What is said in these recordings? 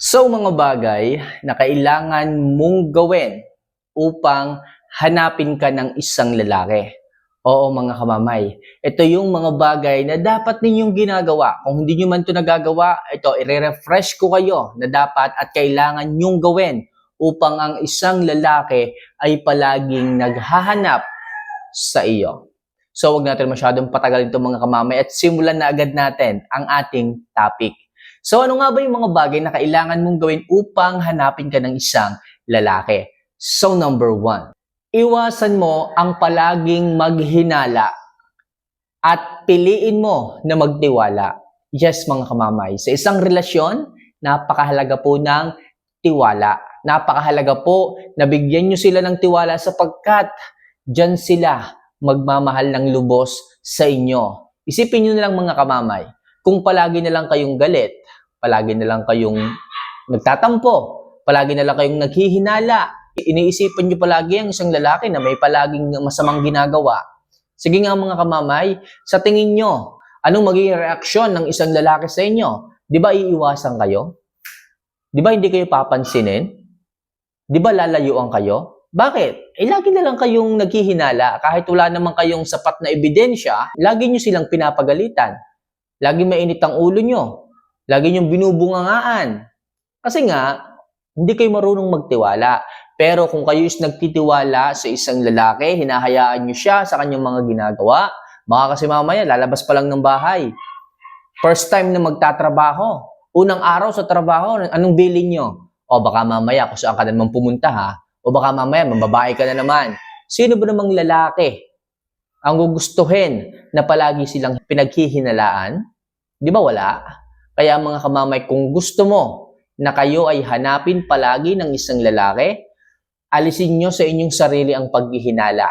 So mga bagay na kailangan mong gawin upang hanapin ka ng isang lalaki. Oo mga kamamay, ito yung mga bagay na dapat ninyong ginagawa. Kung hindi nyo man ito nagagawa, ito, i-refresh ko kayo na dapat at kailangan nyong gawin upang ang isang lalaki ay palaging naghahanap sa iyo. So wag natin masyadong patagalin itong mga kamamay at simulan na agad natin ang ating topic. So ano nga ba yung mga bagay na kailangan mong gawin upang hanapin ka ng isang lalaki? So number one, iwasan mo ang palaging maghinala at piliin mo na magtiwala. Yes mga kamamay, sa isang relasyon, napakahalaga po ng tiwala. Napakahalaga po na bigyan nyo sila ng tiwala sapagkat dyan sila magmamahal ng lubos sa inyo. Isipin nyo na lang mga kamamay, kung palagi na lang kayong galit, palagi na lang kayong nagtatampo, palagi na lang kayong naghihinala, iniisipan nyo palagi ang isang lalaki na may palaging masamang ginagawa. Sige nga mga kamamay, sa tingin nyo, anong magiging reaksyon ng isang lalaki sa inyo? Di ba iiwasan kayo? Di ba hindi kayo papansinin? Di ba lalayuan kayo? Bakit? Eh, lagi na lang kayong naghihinala. Kahit wala naman kayong sapat na ebidensya, lagi nyo silang pinapagalitan. Lagi mainit ang ulo nyo. Lagi nyo binubungangaan. Kasi nga, hindi kayo marunong magtiwala. Pero kung kayo is nagtitiwala sa isang lalaki, hinahayaan nyo siya sa kanyang mga ginagawa, baka kasi mamaya lalabas pa lang ng bahay. First time na magtatrabaho. Unang araw sa trabaho, anong bilin nyo? O baka mamaya kung saan ka na naman pumunta ha, o baka mamaya mababae ka na naman. Sino ba namang lalaki ang gugustuhin na palagi silang pinaghihinalaan? Di ba wala? Kaya mga kamamay, kung gusto mo na kayo ay hanapin palagi ng isang lalaki, alisin nyo sa inyong sarili ang paghihinala.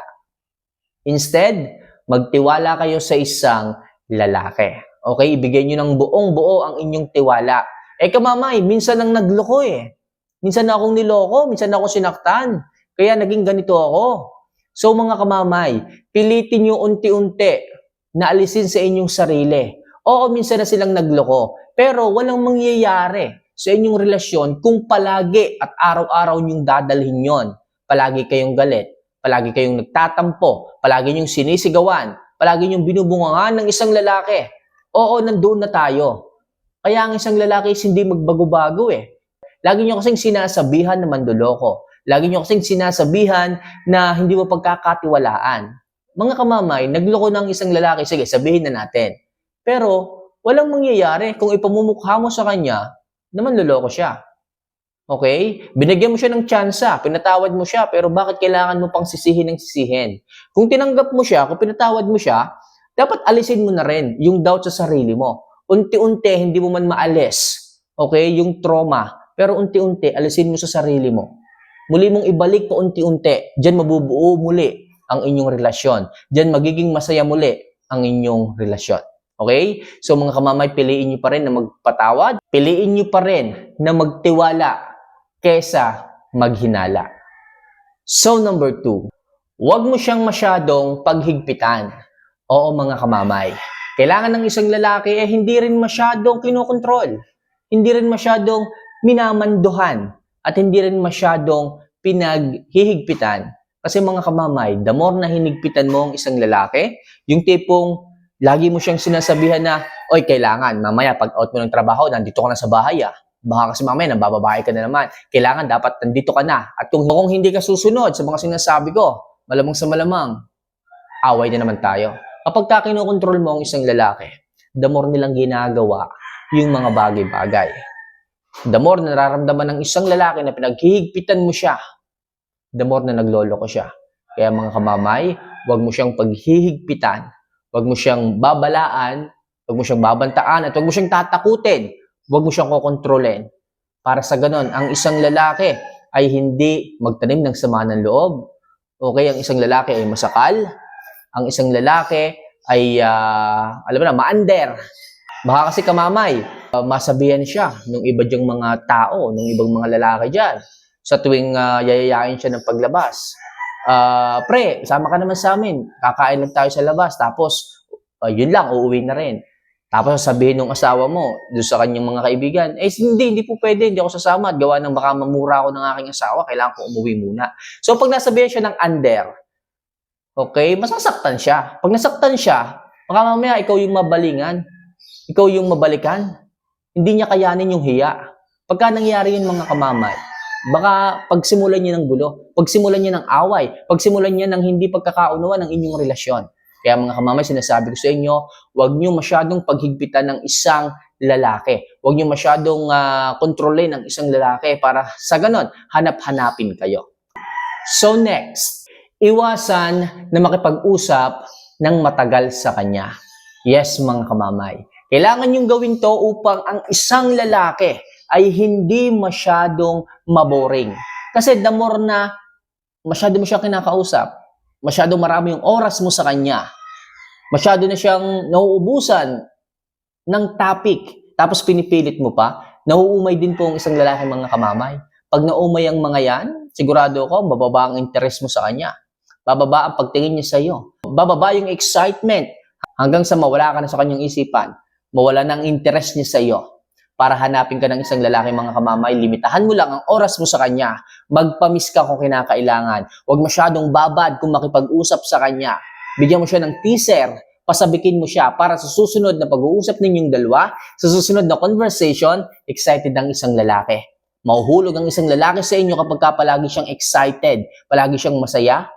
Instead, magtiwala kayo sa isang lalaki. Okay? Ibigay nyo ng buong buo ang inyong tiwala. Eh kamamay, minsan nang nagloko eh. Minsan na akong niloko, minsan na akong sinaktan. Kaya naging ganito ako. So mga kamamay, pilitin nyo unti-unti na alisin sa inyong sarili. Oo, minsan na silang nagloko. Pero walang mangyayari sa inyong relasyon kung palagi at araw-araw nyong dadalhin yon. Palagi kayong galit, palagi kayong nagtatampo, palagi nyong sinisigawan, palagi nyong binubungangan ng isang lalaki. Oo, nandoon na tayo. Kaya ang isang lalaki is hindi magbago-bago eh. Lagi nyo kasing sinasabihan na manduloko. Lagi nyo kasing sinasabihan na hindi mo pagkakatiwalaan. Mga kamamay, nagloko ng isang lalaki, sige, sabihin na natin. Pero, walang mangyayari kung ipamumukha mo sa kanya naman loloko siya. Okay? Binigyan mo siya ng tsansa, pinatawad mo siya, pero bakit kailangan mo pang sisihin ng sisihin? Kung tinanggap mo siya, kung pinatawad mo siya, dapat alisin mo na rin yung doubt sa sarili mo. Unti-unti, hindi mo man maalis, okay, yung trauma, pero unti-unti, alisin mo sa sarili mo. Muli mong ibalik pa unti-unti, diyan mabubuo muli ang inyong relasyon. Diyan magiging masaya muli ang inyong relasyon. Okay? So mga kamamay, piliin nyo pa rin na magpatawad. Piliin nyo pa rin na magtiwala kesa maghinala. So number two, huwag mo siyang masyadong paghigpitan. Oo mga kamamay. Kailangan ng isang lalaki eh hindi rin masyadong kinokontrol. Hindi rin masyadong minamanduhan. At hindi rin masyadong pinaghihigpitan. Kasi mga kamamay, the more na hinigpitan mo ang isang lalaki, yung tipong lagi mo siyang sinasabihan na, oy, kailangan, mamaya pag out mo ng trabaho, nandito ka na sa bahay ah. Baka kasi mamaya, nabababae ka na naman. Kailangan dapat nandito ka na. At kung, kung hindi ka susunod sa mga sinasabi ko, malamang sa malamang, away na naman tayo. Kapag ka kinokontrol mo ang isang lalaki, the more nilang ginagawa yung mga bagay-bagay. The more na nararamdaman ng isang lalaki na pinaghihigpitan mo siya, the more na nagloloko siya. Kaya mga kamamay, huwag mo siyang paghihigpitan Huwag mo siyang babalaan, huwag mo siyang babantaan, at huwag mo siyang tatakutin. Huwag mo siyang kokontrolin. Para sa ganon, ang isang lalaki ay hindi magtanim ng sama ng loob. Okay, ang isang lalaki ay masakal. Ang isang lalaki ay, uh, alam mo na, maander. Baka kasi kamamay, uh, masabihan siya ng iba diyang mga tao, ng ibang mga lalaki dyan. Sa tuwing uh, yayayain siya ng paglabas uh, pre, sama ka naman sa amin. Kakain lang tayo sa labas. Tapos, uh, yun lang, uuwi na rin. Tapos sabihin ng asawa mo, doon sa kanyang mga kaibigan, eh hindi, hindi po pwede, hindi ako sasama. At gawa ng baka mamura ako ng aking asawa, kailangan ko umuwi muna. So pag nasabihan siya ng under, okay, masasaktan siya. Pag nasaktan siya, baka mamaya ikaw yung mabalingan, ikaw yung mabalikan. Hindi niya kayanin yung hiya. Pagka nangyari yun mga kamamay, baka pagsimulan niya ng gulo, pagsimulan niya ng away, pagsimulan niya ng hindi pagkakaunawa ng inyong relasyon. Kaya mga kamamay, sinasabi ko sa inyo, huwag niyo masyadong paghigpitan ng isang lalaki. Huwag niyo masyadong ah, kontrolin ng isang lalaki para sa ganon, hanap-hanapin kayo. So next, iwasan na makipag-usap ng matagal sa kanya. Yes, mga kamamay. Kailangan yung gawin to upang ang isang lalaki ay hindi masyadong maboring. Kasi the more na masyado mo siya kinakausap, masyado marami yung oras mo sa kanya, masyado na siyang nauubusan ng topic, tapos pinipilit mo pa, nauumay din po ang isang lalaki mga kamamay. Pag naumay ang mga yan, sigurado ko, bababa ang interest mo sa kanya. Bababa ang pagtingin niya sa iyo. Bababa yung excitement hanggang sa mawala ka na sa kanyang isipan. Mawala ng interest niya sa iyo. Para hanapin ka ng isang lalaki mga kamamay, limitahan mo lang ang oras mo sa kanya. Magpamis ka kung kinakailangan. Huwag masyadong babad kung makipag-usap sa kanya. Bigyan mo siya ng teaser. Pasabikin mo siya para sa susunod na pag-uusap ninyong dalawa, sa susunod na conversation, excited ang isang lalaki. Mahuhulog ang isang lalaki sa inyo kapag ka palagi siyang excited, palagi siyang masaya,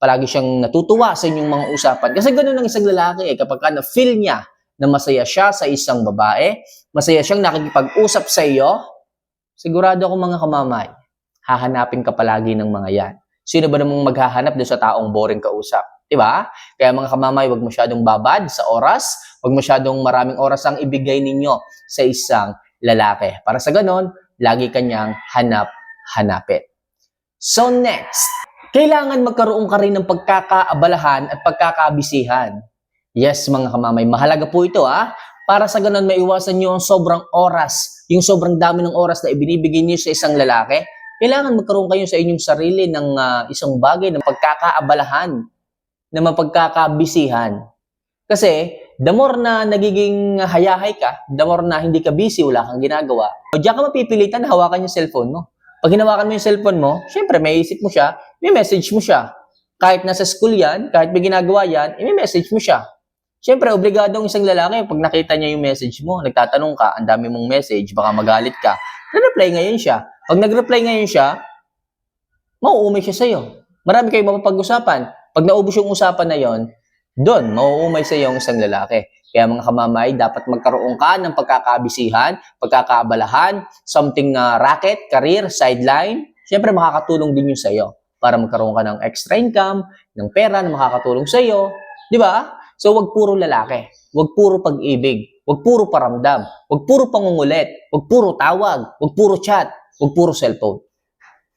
palagi siyang natutuwa sa inyong mga usapan. Kasi ganun ang isang lalaki eh, kapag ka na-feel niya na masaya siya sa isang babae, masaya siyang nakikipag-usap sa iyo, sigurado ako mga kamamay, hahanapin ka palagi ng mga yan. Sino ba namang maghahanap doon sa taong boring kausap? Diba? Kaya mga kamamay, huwag masyadong babad sa oras, huwag masyadong maraming oras ang ibigay ninyo sa isang lalaki. Para sa ganon, lagi kanyang hanap-hanapin. So next, kailangan magkaroon ka rin ng pagkakaabalahan at pagkakabisihan. Yes, mga kamamay, mahalaga po ito ha. Para sa ganun, maiwasan nyo ang sobrang oras, yung sobrang dami ng oras na ibinibigay niyo sa isang lalaki. Kailangan magkaroon kayo sa inyong sarili ng ah, isang bagay ng pagkakaabalahan, na mapagkakabisihan. Kasi, the more na nagiging hayahay ka, the more na hindi ka busy, wala kang ginagawa, o diyan ka mapipilitan na hawakan yung cellphone mo. Pag hinawakan mo yung cellphone mo, syempre may isip mo siya, may message mo siya. Kahit nasa school yan, kahit may ginagawa yan, eh, may message mo siya. Syempre, obligadong isang lalaki, pag nakita niya yung message mo, nagtatanong ka, ang dami mong message, baka magalit ka, reply ngayon siya. Pag nag-reply ngayon siya, mauumay siya sa'yo. Marami kayong mapapag-usapan. Pag naubos yung usapan na yon, doon, mauumay sa iyo ang isang lalaki. Kaya mga kamamay, dapat magkaroon ka ng pagkakabisihan, pagkakaabalahan, something na racket, career, sideline. Siyempre, makakatulong din yun sa iyo para magkaroon ka ng extra income, ng pera na makakatulong sa iyo. Di ba? So, wag puro lalaki. Wag puro pag-ibig. Wag puro paramdam. Wag puro pangungulit. Wag puro tawag. Wag puro chat. Wag puro cellphone.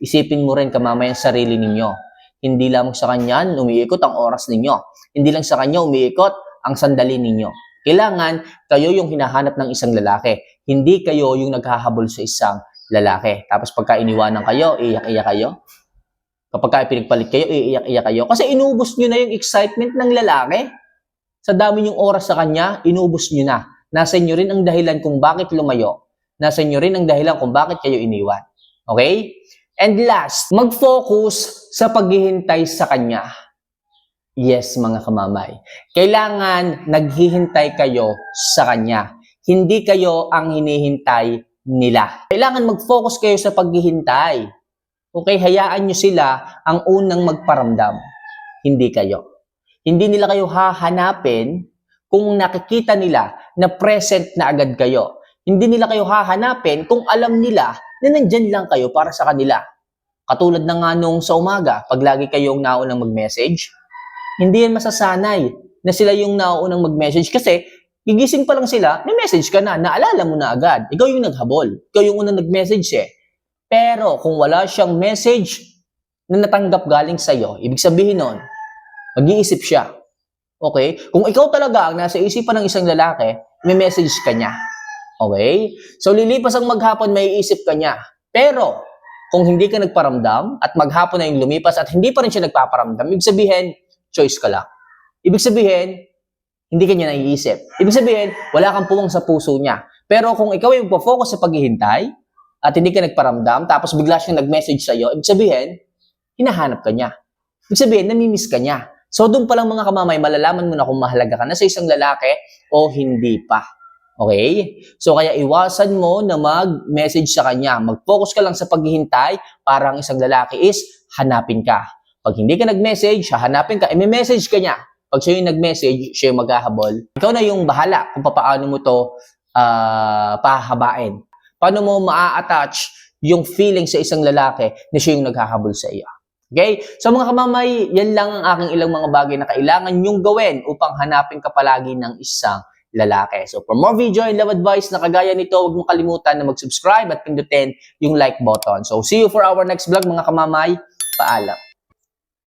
Isipin mo rin kamamay ang sarili ninyo. Hindi lamang sa kanya umiikot ang oras ninyo. Hindi lang sa kanya umiikot ang sandali ninyo. Kailangan kayo yung hinahanap ng isang lalaki. Hindi kayo yung naghahabol sa isang lalaki. Tapos pagka iniwanan kayo, iyak-iyak kayo. Kapag ka pinagpalit kayo, iiyak-iyak kayo. Kasi inubos nyo na yung excitement ng lalaki. Sa dami yung oras sa kanya, inubos nyo na. Nasa inyo rin ang dahilan kung bakit lumayo. Nasa inyo rin ang dahilan kung bakit kayo iniwan. Okay? And last, mag-focus sa paghihintay sa kanya. Yes, mga kamamay. Kailangan naghihintay kayo sa kanya. Hindi kayo ang hinihintay nila. Kailangan mag-focus kayo sa paghihintay. Okay, hayaan nyo sila ang unang magparamdam. Hindi kayo. Hindi nila kayo hahanapin kung nakikita nila na present na agad kayo. Hindi nila kayo hahanapin kung alam nila na nandyan lang kayo para sa kanila. Katulad na nga nung sa umaga, pag lagi kayong naunang mag-message, hindi yan masasanay na sila yung naunang mag-message kasi gigising pa lang sila, may message ka na, naalala mo na agad. Ikaw yung naghabol. Ikaw yung unang nag-message eh. Pero kung wala siyang message na natanggap galing sa'yo, ibig sabihin nun, mag-iisip siya. Okay? Kung ikaw talaga ang nasa isipan ng isang lalaki, may message ka niya. Okay? So lilipas ang maghapon, may isip ka niya. Pero, kung hindi ka nagparamdam at maghapon na yung lumipas at hindi pa rin siya nagpaparamdam, ibig sabihin, choice ka lang. Ibig sabihin, hindi ka niya naiisip. Ibig sabihin, wala kang puwang sa puso niya. Pero kung ikaw ay magpo-focus sa paghihintay, at hindi ka nagparamdam, tapos bigla siyang nag-message sa'yo, ibig sabihin, hinahanap ka niya. Ibig sabihin, namimiss ka niya. So, doon pa lang mga kamamay, malalaman mo na kung mahalaga ka na sa isang lalaki o hindi pa. Okay? So, kaya iwasan mo na mag-message sa kanya. Mag-focus ka lang sa paghihintay para ang isang lalaki is hanapin ka. Pag hindi ka nag-message, hahanapin ka, eh, may message ka niya. Pag siya yung nag-message, siya yung maghahabol. Ikaw na yung bahala kung paano mo to ah, pahabain. Paano mo maa-attach yung feeling sa isang lalaki na siya yung naghahabol sa iyo. Okay? So mga kamamay, yan lang ang aking ilang mga bagay na kailangan nyong gawin upang hanapin ka palagi ng isang lalaki. So for more video and love advice na kagaya nito, huwag mong kalimutan na mag-subscribe at pindutin yung like button. So see you for our next vlog mga kamamay. Paalam.